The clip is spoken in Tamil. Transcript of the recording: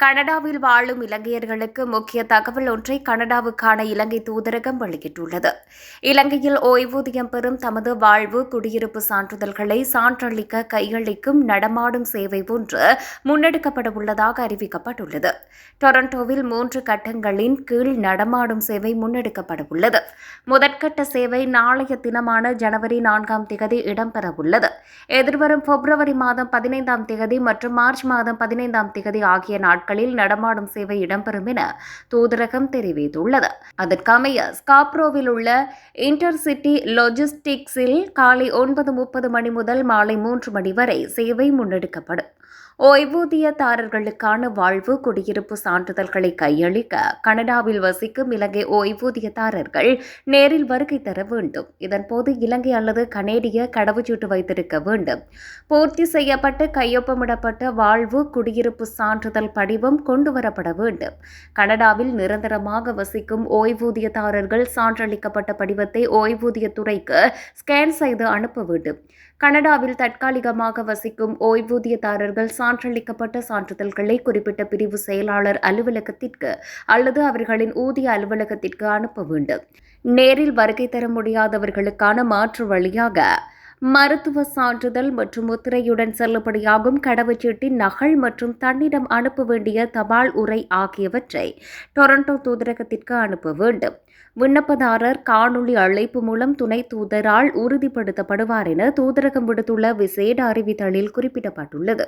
கனடாவில் வாழும் இலங்கையர்களுக்கு முக்கிய தகவல் ஒன்றை கனடாவுக்கான இலங்கை தூதரகம் வெளியிட்டுள்ளது. இலங்கையில் ஓய்வூதியம் பெறும் தமது வாழ்வு குடியிருப்பு சான்றிதழ்களை சான்றளிக்க கையளிக்கும் நடமாடும் சேவை ஒன்று முன்னெடுக்கப்பட உள்ளதாக அறிவிக்கப்பட்டுள்ளது. டொரண்டோவில் மூன்று கட்டங்களின் கீழ் நடமாடும் சேவை முன்னெடுக்கப்பட உள்ளது. முதற்கட்ட சேவை நாளைய தினமான ஜனவரி நான்காம் திகதி இடம்பெறவுள்ளது எதிர்வரும் பிப்ரவரி மாதம் பதினைந்தாம் திகதி மற்றும் மார்ச் மாதம் பதினைந்தாம் திகதி ஆகிய நாட்களில் நடமாடும் சேவை இடம்பெறும் என தூதரகம் தெரிவித்துள்ளது. அதற்கமைய ஸ்காப்ரோவில் உள்ள இன்டர்சிட்டி லாஜிஸ்டிக்ஸில் காலை ஒன்பது முப்பது மணி முதல் மாலை மூன்று மணி வரை சேவை முன்னெடுக்கப்படும். ஓய்வூதியதாரர்களுக்கான வாழ்வு குடியிருப்பு சான்றிதழ்களை கையளிக்க கனடாவில் வசிக்கும் இலங்கை ஓய்வூதியதாரர்கள் நேரில் வருகை தர வேண்டும். இதன்போது இலங்கை அல்லது கனேடிய கடவுச்சீட்டு வைத்திருக்க வேண்டும். பூர்த்தி செய்யப்பட்டு கையொப்பமிடப்பட்ட வாழ்வு குடியிருப்பு சான்றிதழ் படிவம் கொண்டுவரப்பட வேண்டும். கனடாவில் நிரந்தரமாக வசிக்கும் ஓய்வூதியதாரர்கள் சான்றளிக்கப்பட்ட படிவத்தை ஓய்வூதியத்துறைக்கு ஸ்கேன் செய்து அனுப்ப வேண்டும். கனடாவில் தற்காலிகமாக வசிக்கும் ஓய்வூதியதாரர்கள் சான்றளிக்கப்பட்ட சான்றிதழ்களை குறிப்பிட்ட பிரிவு செயலாளர் அலுவலகத்திற்கு அல்லது அவர்களின் ஊதிய அலுவலகத்திற்கு அனுப்ப வேண்டும். நேரில் வருகை தர முடியாதவர்களுக்கான மாற்று வழியாக மருத்துவ சான்றிதழ் மற்றும் முத்திரையுடன் செல்லுபடியாகும் கடவுச்சீட்டின் நகல் மற்றும் தன்னிடம் அனுப்ப வேண்டிய தபால் உரை ஆகியவற்றை டொரண்டோ தூதரகத்திற்கு அனுப்ப வேண்டும். விண்ணப்பதாரர் காணொளி அழைப்பு மூலம் துணை தூதரால் உறுதிப்படுத்தப்படுவார் என தூதரகம் விடுத்துள்ள விசேட அறிவித்தலில் குறிப்பிடப்பட்டுள்ளது.